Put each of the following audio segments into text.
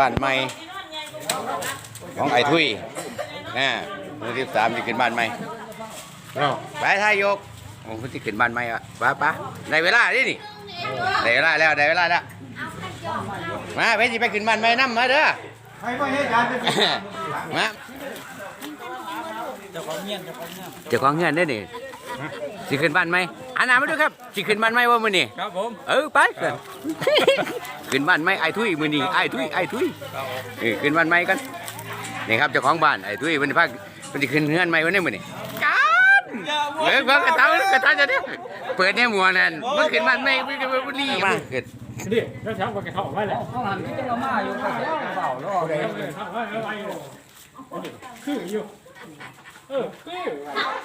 บ้านใหม่ของไอ้ทุยนะมือที่สามจะขึ้นบ้านใหม่เอ้าไปทายกโอ้ที่ขึ้นบ้านใหม่อะป้าป้าในเวลาดินี่ได้เวลาแล้วได้เวลาแล้วมาไปสิไปขึ้นบ้านใหม่น้ำมาเด้อใครมาเฮ็ดจานเป็นมาเจ้าของเงียนเจ้าของเงียนเจ้าของเงินได้อนี่ สิขึ้นบ้านใหม่อันน้ามาดูครับสิขึ้นบ้านใหม่ว่ามื้อนี้ครับผมเออไปเถอะขึ้นบ้านใหม่ไอ้ทุยมื้อนี้ไอ้ทุยไอ้ทุยเออขึ้นบ้านใหม่กันนี่ครับเจ้าของบ้านไอ้ทุยเพิ่นพาเพิ่นสิขึ้นเฮือนใหม่วันนี้มื้อนี้กันเบิ่งเบิ่งกระเทากระเทาจะเด้อเปิดเนี่ยหมัวนั่นมันขึ้นบ้านใหม่มันก็บ่ดีมาเกิดดิแล้วช้างมันกระเทาะไว้แหละข้างหลังที่จะมาอยู่ข้างหลังเปล่าล่อเลยแล้วกระเทาะไว้ไว้อยู่คืออยู่ เออคือ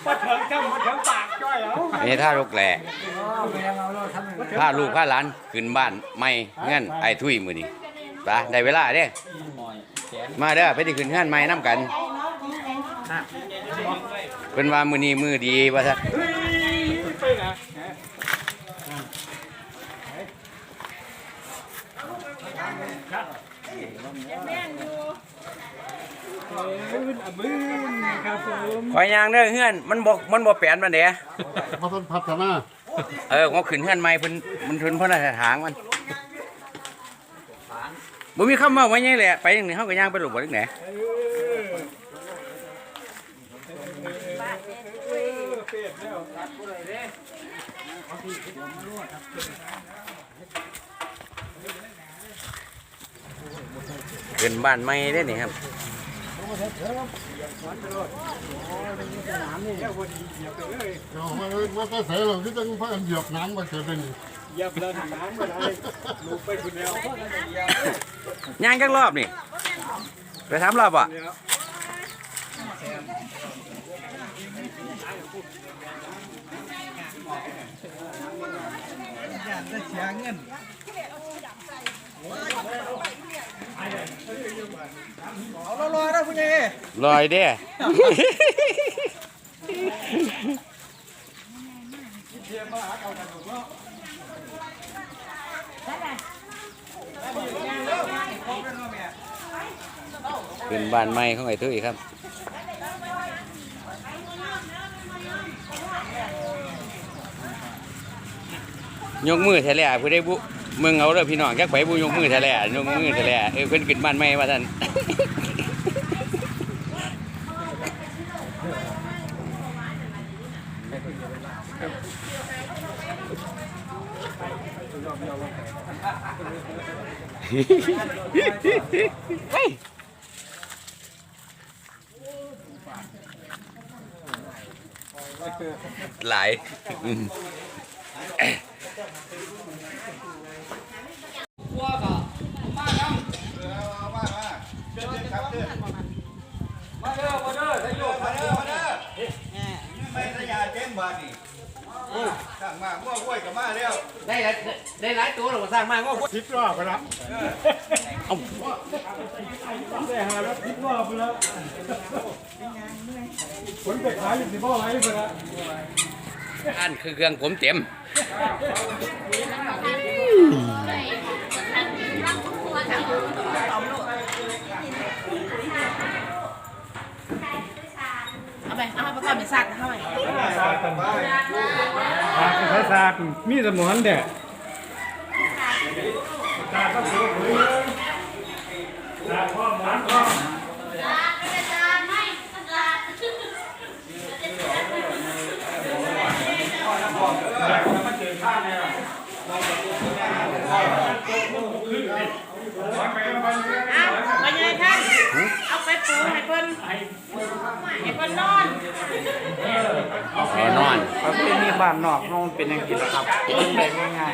มาเถิงจังมาเถิงปากจ้อยเอานี่ถ้าลูกแหล่ไม่าล่อทำอย่างนี้พาลูกพาหลานขึ้นบ้านใหม่เงินไอ้ทุยมือนี้ไปได้เวลาเด้มาเด้อไปสิขึ้นเฮือนใหม่นํกันเพิ่นว่ามือนี้มือดีว่าซั่นเฮ้ยไปนะบืนอะบืน ครับผมข่อยย่างเด้อเฮือนมันบ่มันบ่แปลนมันเด้เขาต้องพัฒนาเออเขาขึ้นเฮือนใหม่เพิ่นมันทุนเพิ่นน่ะทางมันบ่มีคำเว่าไว้ยังแหละไปจังได๋เฮาก็ย่างไปหลบบ่จังได๋ขึ้นบ้านใหม่เด้นี่ครับ เอามาเลยมาก็ใส่เราที่ต้องพากันเหยียบน้ำมาเกิดเป็นเหยับเดินน้ำมาได้ลูกไปคนเดียวย่างจักรอบนี่ไปถามรอบอะจะเสียเงิน เอาลอล่อได้คุณยายลอยเด้เป็นบ้านใหม่ของไอ้ตุ้ยครับยกมือแท้แหล่ผู้ได้บุ มึงเอาเด้อพี่น้องจักไปบุยกมือแท้แหล่ยกมือแท้แหล่เออเพิ่นขึ้นบ้านใหม่ว่าซั่นเฮ้ยหลาย มาเด้อมาเด้อได้โยกมาเด้อมาเด้อนี่ไม่ระยะเต็มบาทนี่สั่งมาง้วห้วยกับมาแล้วได้หลายได้หลายตัวหรอสร้างมากว่าทิพย์รอบไปแล้วเอ้าได้หาแล้วทิพย์รอบไปแล้วผลไปขายอยู่ที่บ่อไรไปแล้วอันคือเครื่องผมเต็ม เอาไปเอาไปประกอบเป็นสัตว์เข้าไปสากกันสากกันสากมีสมอนเด็ดสากก็สวยสากพ่อหมอนพ่อ เอาไปยังท่านเอาไปปูให้เพิ่นให้เพิ่นนอน เอา นอนประเพณีบ้านนอกน้องเป็นยังไงล่ะครับเป็นแบบง่าย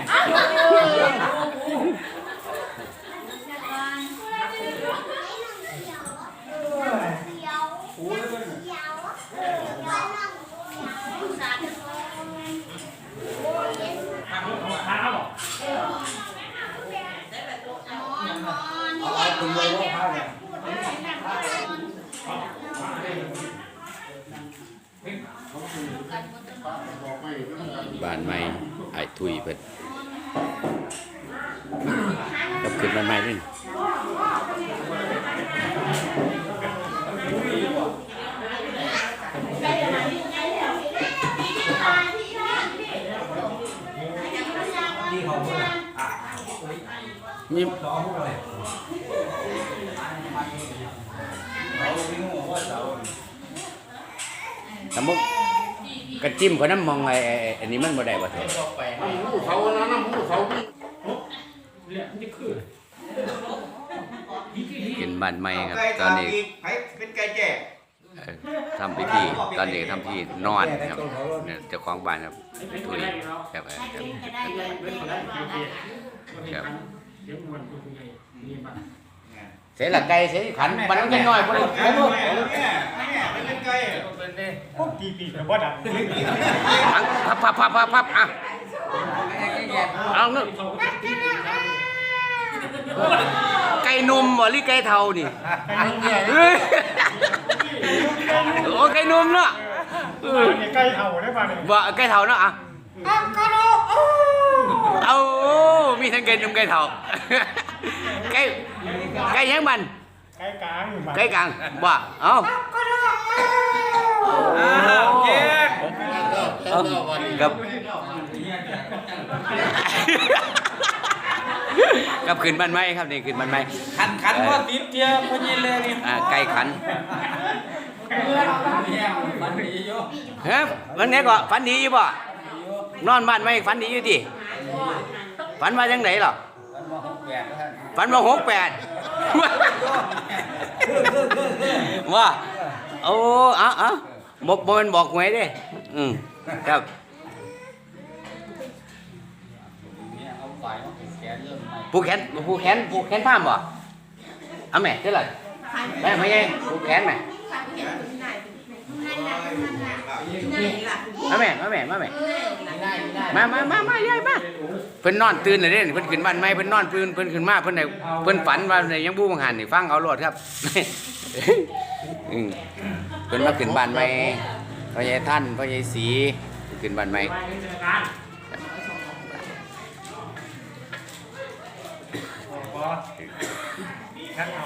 บ้านใหม่ไอ้ทุยเพิ่นกับขึ้นมาใหม่นี่มีแต่มุก กระจิ้มเขาน้ำมองไอ้ไอ้ไอ้อันนี้มันบ่ได้บ่เถอะน้ำมูเขานะน้ำมูเขาพี่เนี่ยนี่คือกินบ้านใหม่ครับไก่ตอตานมนี้อีกให้เป็นไก่แจ้เอ่อทำพิธีตอนนี้ทำพิธีนอนครับเนี่ยเจ้าของบ้านครับทุยครับครับครับครับ เดี๋ยวมันเป็นไงนี่มาเสียละไก่เสียขันมันต้องแค่น้อยบ่ได้ไอ้บ่แม่แม่แม่เป็นไก่พวกปีปีแต่ว่าดับพับพับพับพับพับอะเอาเนึกไก่นมบ่หรือไก่เทานี่เฮ้ยโอ้ไก่นมเนาะเออใกล้เท่าได้ป่ะเนี่ยว่าไก่เทาเนาะอะเอามีทั้งไก่นมไก่เทา ไก่ไก่ยังมันใกล้กลางอยู่บ้านไก่กลางว่าเอ้าเจ๊เอากับกับขึ้นบ้านไม้ครับนี่ขึ้นบ้านไม้ขันขันว่าติดเดียวพอยินเลยนี่อ่าไก่ขันมันดีอยู่เฮ้ยวันนี้ก็ฝันดีอยู่บ่นอนบ้านไม้ฝันดีอยู่ติฝันว่าจังไหนหรอมันมาหก แปดท่านฝันว่าหกแปดว่าโอ้อะอะบอกบอกมันบอกหวยด้อืมครับเนี่ยเอาไฟมาผูกแขนเริ่มใหม่ผูกแขนผูกแขนผูกแขนผ้ามบ่เอาแม่เท่าไหร่แม่ไม่ยังผูกแขนแม่ มาแม่มาแม่มาแม่มามามามายายมาเพิ่นนอนตื่นเลยเด้เพิ่นขึ้นบ้านใหม่เพิ่นนอนตื่นเพิ่นขึ้นมาเพิ่นได้เพิ่นฝันว่าได้ยังบูบังหันนี่ฟังเอาโลดครับอืมเพิ่นมาขึ้นบ้านใหม่พ่อใหญ่ท่านพ่อใหญ่ศรีขึ้นบ้านใหม่ไปเจอกันบ่ขันเอา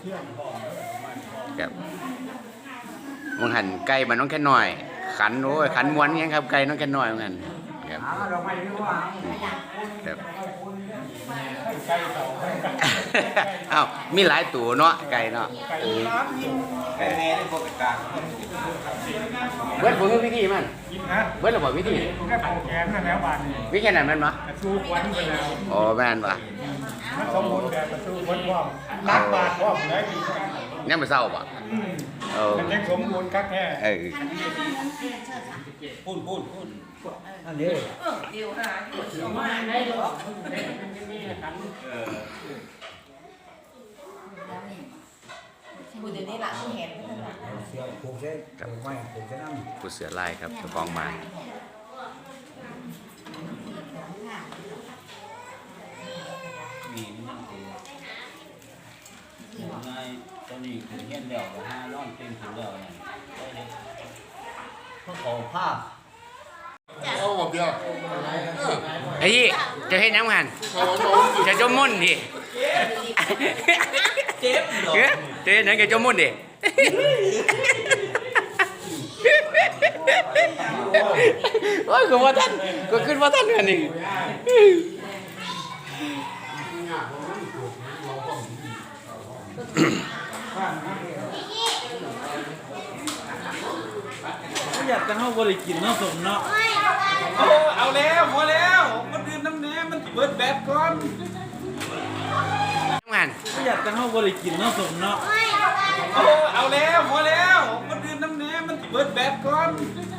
เที่ยง ครับ มังหันไก่มันน้องแค่น้อย ขันโอ้ยขันม้วนยังครับไก่น้องแค่น้อยเหมือนกันครับหาเราไม่รู้ว่าครับใกล้เท่าเอ้ามีหลายตัวเนาะไก่เนาะใกล้ไก่แม่ได้พวกกลางเบิดผมวิธีมันกินนะเบิดระบบวิธีแค่ผูกแขนนั่นแล้วบ้านนี่วิแค่นั้นแมันมั้สู้ควันไปแล้วโอ้แม่นปะมันสมบูรณ์แบบประตูวัดว่อมนักบาทว่อมเลยดีกันเนี่ยมันเศร้าปะเออ มันยังสมบูรณ์คักแท้เออพูดพูดพูดอันนี้พูดเดี๋ยวนี้ละเห็นเสียผูกเส้นผูกไม่ผูกเส้นน้ำผู้เสือลายครับเจ้าของบ้าน มีมันคือ ไงตอนนี้คือเฮียนเดียวกับห้าร้อนเต็มถึงแล้วเนี่ยเขาขอผ้าเอาหมดเดียวไอ้ยี่จะให้น้ำหันจะจมมุ่นดิเจ็บเหรอเอ๊ะจะให้นังจะจมมุ่นดิโอ้ยก็ว่าท่านก็ขึ้นว่าท่านกันนี่ อยากจะเข้าบริกินเนาะสมเนาะโอ้เอาแล้วพอแล้วมันดื่มน้ำแหนมมันสิเบิดแบตก่อนน้ำหันก็อยากจะเข้าบริกินเนาะสมเนาะโอ้เอาแล้วพอแล้วมันดื่มน้ำแหนมมันสิเบิดแบตก่อนน